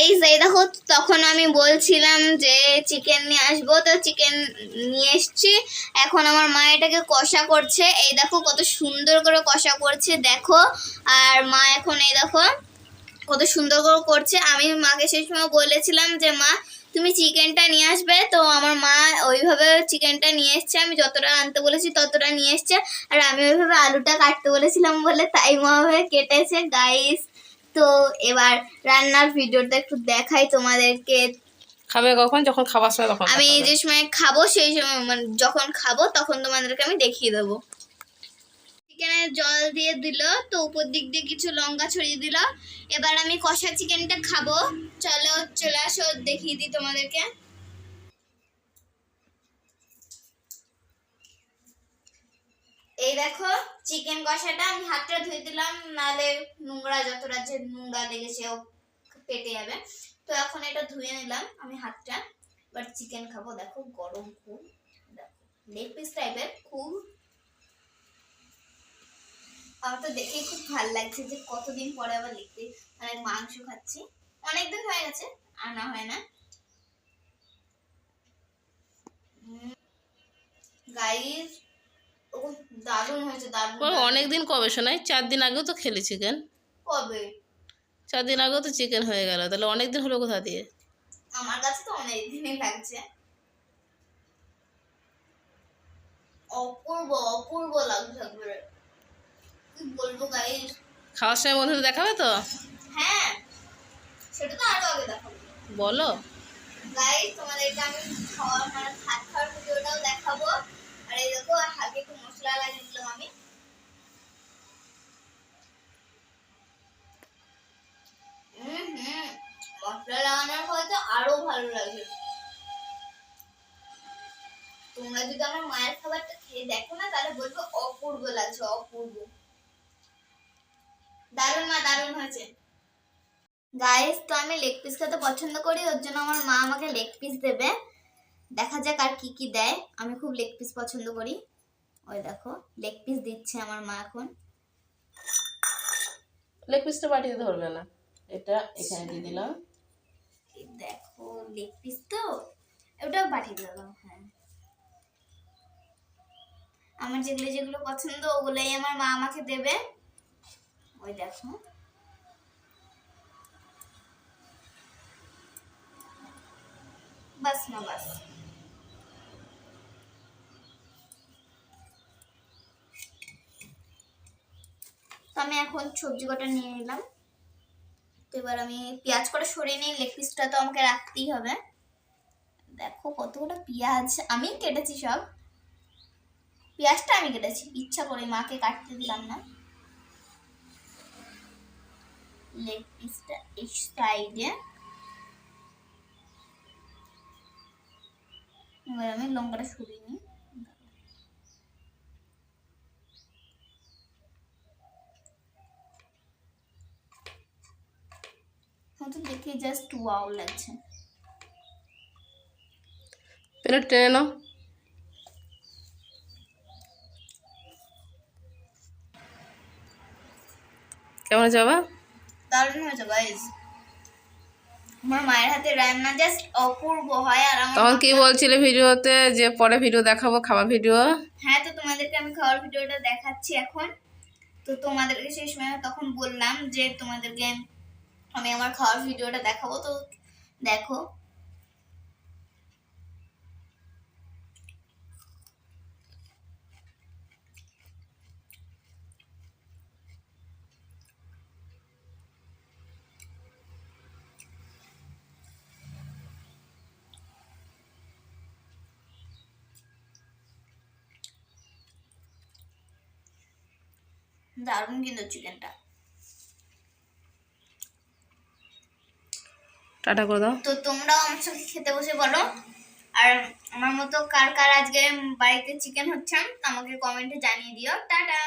Guys এই দেখো, তখন আমি বলছিলাম যে চিকেন নিয়ে আসব, তো চিকেন নিয়ে এসছি। এখন আমার মা এটাকে কষা করছে। এই দেখো, কত সুন্দর করে কষা করছে, দেখো। আর মা এখন এই দেখো, কত সুন্দর করে করছে। আমি মাকে সেই সময় বলেছিলাম যে, মা, তুমি চিকেনটা নিয়ে আসবে। তো আমার মা ওইভাবে চিকেনটা নিয়ে এসছে। আমি যতটা আনতে বলেছি, ততটা নিয়ে এসছে। আর আমি ওইভাবে আলুটা কাটতে বলেছিলাম বলে তাই মা কেটেছে। গাইস তো এবার রান্নার ভিডিওটা একটু দেখাই তোমাদেরকে। খাবে কখন? যখন খাবার সময় তখন আমি যে সময় খাব সেই সময় মানে যখন খাব তখন তোমাদেরকে আমি দেখিয়ে দেবো। চিকেনে জল দিয়ে দিল তো উপর দিক দিয়ে কিছু লঙ্কা ছড়িয়ে দিল। এবার আমি কষা চিকেনটা খাব। চলো চলে আসো দেখিয়ে দিই তোমাদেরকে এই দেখো চিকেন কষাটা আমি হাতটা ধুয়ে দিলাম নালে নোংরা যতটা যে নোংরা লেগেছে ও পেটে যাবে। তো এখন এটা ধুয়ে নিলাম আমি হাতটা। এবার চিকেন খাব, দেখো গরম খুব। দেখো, লেগ পিস টাইপের খুব। আমার তো দেখেই খুব ভালো লাগছে যে কতদিন পরে আবার পিস মানে মাংস খাচ্ছি। অনেকদিন হয়ে গেছে আনা হয় না। গাইস ও দারুণ হয়েছে দারুণ ও অনেকদিন কবে শোনাই চার দিন আগেও তো খেলি চিকেন কবে? চার দিন আগেও তো চিকেন হয়ে গেল। তাহলে অনেক দিন হলো কোথা দিয়ে? আমার কাছে তো অনেক দিনই লাগছে। অপূর্ব অপূর্ব লাগছে একবারে। কি বলব গাইস খাওয়ার সময় বন্ধুদের দেখাবে তো? হ্যাঁ। সেটা তো আরও আগে দেখাবো। বলো। গাইস তোমাদেরকে আমি মানে ভাত খাওয়ার ভিডিওটাও দেখাবো। আর এই দেখো হালকা একটু মশলা লাগিয়ে দিলাম আমি। মশলা লাগানোর ফলে তো আরও ভালো লাগে তোমরা যদি আমার মায়ের খাবারটা খেয়ে দেখো না তাহলে বলব অপূর্ব লাগছে অপূর্ব। দারুণ মা দারুণ হয়েছে। গাইস তো আমি লেগ পিস খেতে পছন্দ করি ওর জন্য আমার মা আমাকে লেগ পিস দেবে। দেখা যাক আর কি কি দেয়। আমি খুব লেগ পিস পছন্দ করি। ওই দেখো লেগ পিস দিচ্ছে আমার মা এখন। লেগ পিসটা বাটিতে ধরবে না। এটা এখানে দিয়ে দিলাম। এই দেখো লেগ পিস তো? ওটাও পাঠিয়ে দিলাম হ্যাঁ। আমার যেগুলো যেগুলো পছন্দ ওগুলোই আমার মা আমাকে দেবে। ওই দেখো। বাস না বাস। আমি এখন সবজি কটা নিয়ে নিলাম। তো এবার আমি পেঁয়াজ করে সরিয়ে নিই লেগ পিসটা তো আমাকে রাখতেই হবে। দেখো কতগুলো পেঁয়াজ, আমি কেটেছি সব। পেঁয়াজটা আমি কেটেছি, ইচ্ছা করে মাকে কাটতে দিলাম না। লেগ পিসটা এই সাইডে এবার আমি লঙ্কাটা সরিয়ে নিই আমার তো দেখে জাস্ট ওয়াও লাগছে। প্লেট টেনে নাও। কেমন আছে বাবা? দারুণ হয়েছে গাইজ আমার মায়ের হাতে রান্না জাস্ট অপূর্ব হয় আর আমার তখন কি বলছিলে ভিডিওতে যে পরে ভিডিও দেখাবো খাওয়া ভিডিও? হ্যাঁ তো তোমাদেরকে আমি খাওয়ার ভিডিওটা দেখাচ্ছি এখন। তো তোমাদেরকে সেই সময় তখন বললাম যে তোমাদেরকে আমি আমার খাওয়ার ভিডিওটা দেখাবো তো দেখো। দারুণ কিন্তু চিকেনটা টাটা করে দাও। তো তোমরাও আমার সঙ্গে খেতে বসে বলো। আর আমার মতো কার কার আজকে বাড়িতে চিকেন হচ্ছে, আমাকে কমেন্টে জানিয়ে দিও। টাটা!